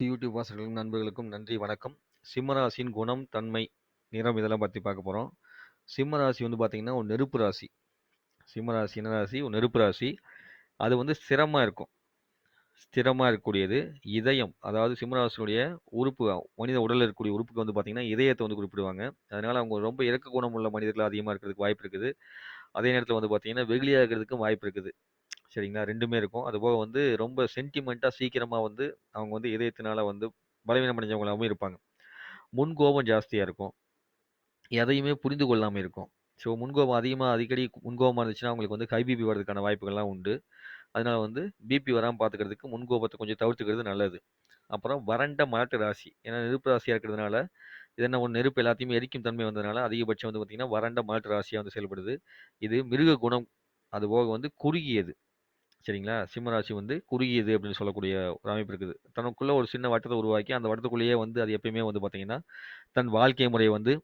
YouTube வாசகர்களுக்கும் நண்பர்களுக்கும் நன்றி வணக்கம். சிம்மராசியின் குணம் தன்மை நிறம் இதெல்லாம் பற்றி பார்க்க போகிறோம் சிம்மராசி வந்து பார்த்திங்கன்னா ஒரு நெருப்பு ராசி. சிம்மராசி என்ன ராசி? ஒரு நெருப்பு ராசி. அது வந்து ஸ்திரமாக இருக்கும். ஸ்திரமாக இருக்கக்கூடியது. இதயம் அதாவது சிம்மராசினுடைய உறுப்பு மனித உடலில் இருக்கக்கூடிய உறுப்புக்கு வந்து பார்த்திங்கன்னா இதயத்தை வந்து குறிப்பிடுவாங்க. அதனால் அவங்க ரொம்ப இறக்க குணம் உள்ள மனிதர்கள் அதிகமாக இருக்கிறதுக்கு வாய்ப்பு இருக்குது. அதே நேரத்தில் வந்து பார்த்திங்கன்னா வெகுளியாக இருக்கிறதுக்கும் வாய்ப்பு இருக்குது. சரிங்களா? ரெண்டுமே இருக்கும். அதுபோக வந்து ரொம்ப சென்டிமெண்ட்டாக சீக்கிரமாக வந்து அவங்க வந்து இதயத்தினால வந்து பலவீனம் அடைஞ்சவங்களாகவும் இருப்பாங்க. முன்கோபம் ஜாஸ்தியாக இருக்கும். எதையுமே புரிந்து கொள்ளாமல் இருக்கும். ஸோ முன்கோபம் அதிகமாக அடிக்கடி முன்கோபமாக இருந்துச்சுன்னா அவங்களுக்கு வந்து கைபிபி வர்றதுக்கான வாய்ப்புகள்லாம் உண்டு. அதனால் வந்து பிபி வராமல் பார்த்துக்கிறதுக்கு முன்கோபத்தை கொஞ்சம் தவிர்த்துக்கிறது நல்லது. அப்புறம் வறண்ட மலட்டு ராசி. ஏன்னா நெருப்பு ராசியாக இருக்கிறதுனால இது என்ன ஒன்று நெருப்பு எல்லாத்தையுமே எரிக்கும் தன்மை வந்ததுனால அதிகபட்சம் வந்து பார்த்திங்கன்னா வறண்ட மலட்டு ராசியாக வந்து செயல்படுது. இது மிருக குணம் அதுபோக வந்து குறுகியது. சரிங்களா? சிம்மராசி வந்து குறுகியது அப்படின்னு சொல்லக்கூடிய ஒரு அமைப்பு இருக்குது. தனக்குள்ள ஒரு சின்ன வட்டத்தை உருவாக்கி அந்த வட்டத்துக்குள்ளேயே வந்து அது எப்பயுமே வந்து பார்த்தீங்கன்னா தன் வாழ்க்கை முறையை வந்து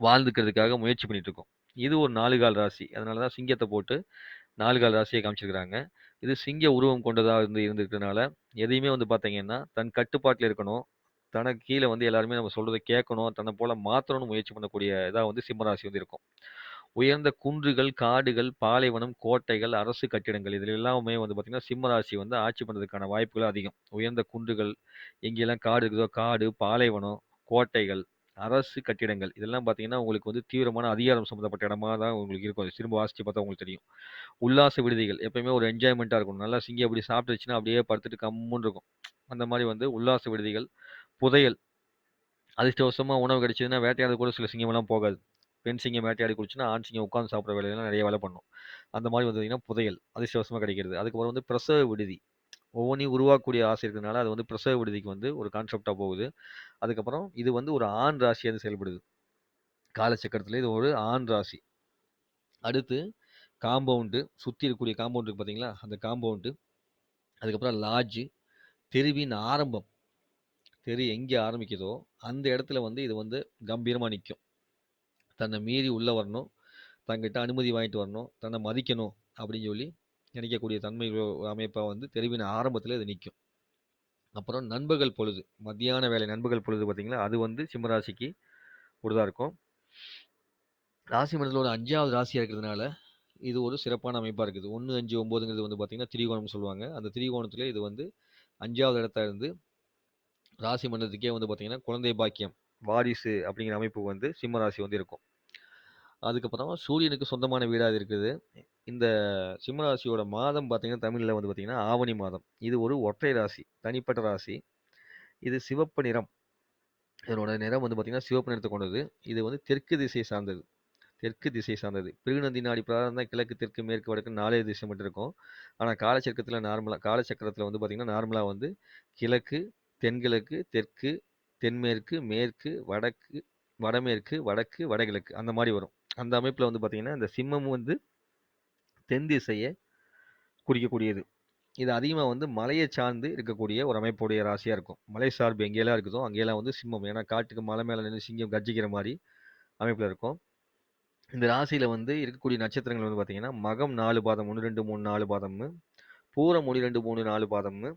வாழ்ந்துக்கிறதுக்காக முயற்சி பண்ணிட்டு இருக்கும் இது ஒரு நாலு கால் ராசி. அதனால தான் சிங்கத்தை போட்டு நாலு கால் ராசியை காமிச்சிருக்கிறாங்க. இது சிங்க உருவம் கொண்டதாக இருந்து இருந்திருக்கிறதுனால எதையுமே வந்து பார்த்தீங்கன்னா தன் கட்டுப்பாட்டில் இருக்கணும். தனக்கு கீழே வந்து எல்லாருமே நம்ம சொல்கிறத கேட்கணும். தன்னை போல் மாற்றணும்னு முயற்சி பண்ணக்கூடிய இதாக வந்து சிம்மராசி வந்து இருக்கும். உயர்ந்த குன்றுகள் காடுகள் பாலைவனம் கோட்டைகள் அரசு கட்டிடங்கள் இதில் எல்லாமே வந்து பார்த்திங்கன்னா சிம்மராசி வந்து ஆட்சி பண்ணுறதுக்கான வாய்ப்புகள் அதிகம். உயர்ந்த குன்றுகள் எங்கெல்லாம் காடு இருக்குதோ காடு பாலைவனம் கோட்டைகள் அரசு கட்டிடங்கள் இதெல்லாம் பார்த்தீங்கன்னா உங்களுக்கு வந்து தீவிரமான அதிகாரம் சம்மந்தப்பட்ட இடமா தான் உங்களுக்கு இருக்கும். அது திரும்ப வாசித்து பார்த்தா உங்களுக்கு தெரியும். உல்லாச விடுதிகள் எப்பயுமே ஒரு என்ஜாய்மெண்ட்டாக இருக்கும் நல்லா சிங்கி அப்படி சாப்பிட்டுச்சுன்னா அப்படியே படுத்துட்டு கம்முன்னு இருக்கும். அந்த மாதிரி வந்து உல்லாச விடுதிகள் புதையல் அதிர்ஷ்டவசமாக உணவு கிடைச்சதுன்னா வேட்டையாட கூட சில சிங்கமெல்லாம் போகாது. பெண் சிங்கம் வேட்டையாடி குடிச்சுன்னா ஆண் சிங்கம் உட்காந்து சாப்பிட்ற வேலையெல்லாம் நிறைய வேலை பண்ணும். அந்த மாதிரி வந்ததுன்னா புதையல் அதிர்ஷ்டவசமாக கிடைக்கிறது. அதுக்கப்புறம் வந்து பிரசவ விடுதி. ஒவ்வொன்றையும் உருவாக்கக்கூடிய ஆசை இருக்கிறதுனால அது வந்து பிரசவ விடுதிக்கு வந்து ஒரு கான்செப்டாக போகுது. அதுக்கப்புறம் இது வந்து ஒரு ஆண் ராசியாக செயல்படுது. காலச்சக்கரத்தில் இது ஒரு ஆண் ராசி. அடுத்து காம்பவுண்டு சுற்றி இருக்கக்கூடிய காம்பவுண்டு இருக்குது பார்த்தீங்களா அந்த காம்பவுண்டு அதுக்கப்புறம் லாட்ஜு தெருவின் ஆரம்பம். தெரு எங்கே ஆரம்பிக்குதோ அந்த இடத்துல வந்து இது வந்து கம்பீரமாக நிற்கும் தன்னை மீறி உள்ளே வரணும். தங்கிட்ட அனுமதி வாங்கிட்டு வரணும். தன்னை மதிக்கணும் அப்படின்னு சொல்லி நினைக்கக்கூடிய தன்மை அமைப்பாக வந்து தெருவின் ஆரம்பத்தில் இது நிற்கும் அப்புறம் நண்பர்கள் பொழுது மத்தியான வேலை நண்பர்கள் பொழுது பார்த்தீங்கன்னா அது வந்து சிம்மராசிக்கு கூடதான் இருக்கும். ராசி மண்டலத்தோட அஞ்சாவது ராசியாக இருக்கிறதுனால இது ஒரு சிறப்பான அமைப்பாக இருக்குது. ஒன்று அஞ்சு ஒம்போதுங்கிறது வந்து பார்த்திங்கன்னா திரிகோணம்னு சொல்லுவாங்க. அந்த திரிகோணத்தில் இது வந்து அஞ்சாவது இடத்த இருந்து ராசி மண்டலத்துக்கே வந்து பார்த்திங்கன்னா குழந்தை பாக்கியம் வாரிசு அப்படிங்கிற அமைப்பு வந்து சிம்ம ராசி வந்து இருக்கும். அதுக்கப்புறம் சூரியனுக்கு சொந்தமான வீடாக இருக்குது. இந்த சிம்மராசியோட மாதம் பார்த்தீங்கன்னா தமிழில் வந்து பார்த்தீங்கன்னா ஆவணி மாதம். இது ஒரு ஒற்றை ராசி தனிப்பட்ட ராசி. இது சிவப்பு நிறம். இதனோட நிறம் வந்து பார்த்திங்கன்னா சிவப்பு நிறத்தை கொண்டது. இது வந்து தெற்கு திசை சார்ந்தது. தெற்கு திசை சார்ந்தது. பிருகுநந்தி நாடி பிரகாரம் தான் கிழக்கு தெற்கு மேற்கு வடக்கு நாலே திசை மட்டும் இருக்கும். ஆனால் காலச்சக்கரத்தில் நார்மலாக காலச்சக்கரத்தில் வந்து பார்த்திங்கன்னா நார்மலாக வந்து கிழக்கு தென்கிழக்கு தெற்கு தென்மேற்கு மேற்கு வடக்கு வடமேற்கு வடக்கு வடகிழக்கு அந்த மாதிரி வரும். அந்த அமைப்பில் வந்து பார்த்திங்கன்னா இந்த சிம்மம் வந்து தென் திசையை குறிக்கக்கூடியது. இது அதிகமாக வந்து மலையை சார்ந்து இருக்கக்கூடிய ஒரு அமைப்புடைய ராசியாக இருக்கும். மலை சார்பு எங்கேயெல்லாம் இருக்குதோ அங்கேயெல்லாம் வந்து சிம்மம். ஏன்னா காட்டுக்கு மலை மேலே நின்று சிங்கம் கர்ஜிக்கிற மாதிரி அமைப்பில் இருக்கும். இந்த ராசியில் வந்து இருக்கக்கூடிய நட்சத்திரங்கள் வந்து பார்த்திங்கன்னா மகம் நாலு பாதம் ஒன்று ரெண்டு மூணு நாலு பாதம்னு பூரம் ஒன்று ரெண்டு மூணு நாலு பாதம்னு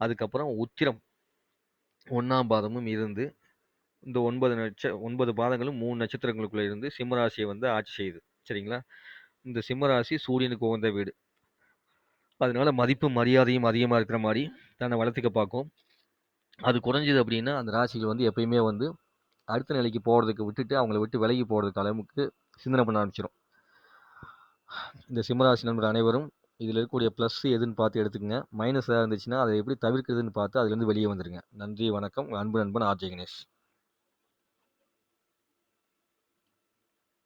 அதுக்கப்புறம் உத்திரம் ஒன்றாம் பாதமும் இருந்து இந்த ஒன்பது நட்ச ஒன்பது பாதங்களும் மூணு நட்சத்திரங்களுக்குள்ளே இருந்து சிம்மராசியை வந்து ஆட்சி செய்யுது. சரிங்களா? இந்த சிம்மராசி சூரியனுக்கு உகந்த வீடு. அதனால மதிப்பு மரியாதையும் அதிகமாக இருக்கிற மாதிரி தன்னை வளர்த்துக்க பார்க்கும். அது குறைஞ்சிது அப்படின்னா அந்த ராசிகள் வந்து எப்பயுமே வந்து அடுத்த நிலைக்கு போகிறதுக்கு விட்டுட்டு அவங்கள விட்டு விலகி போகிறதுக்கு அளவுக்கு சிந்தனை பண்ண ஆரம்பிச்சிடும் இந்த சிம்மராசி நண்பர் அனைவரும் இதில் இருக்கக்கூடிய ப்ளஸ் எதுன்னு பார்த்து எடுத்துக்கங்க. மைனஸ் ஏதாவது இருந்துச்சுன்னா அதை எப்படி தவிர்க்கிறதுன்னு பார்த்து அதுலேருந்து வெளியே வந்துடுங்க நன்றி வணக்கம். அன்பு நண்பன் ஆர்ஜே கணேஷ்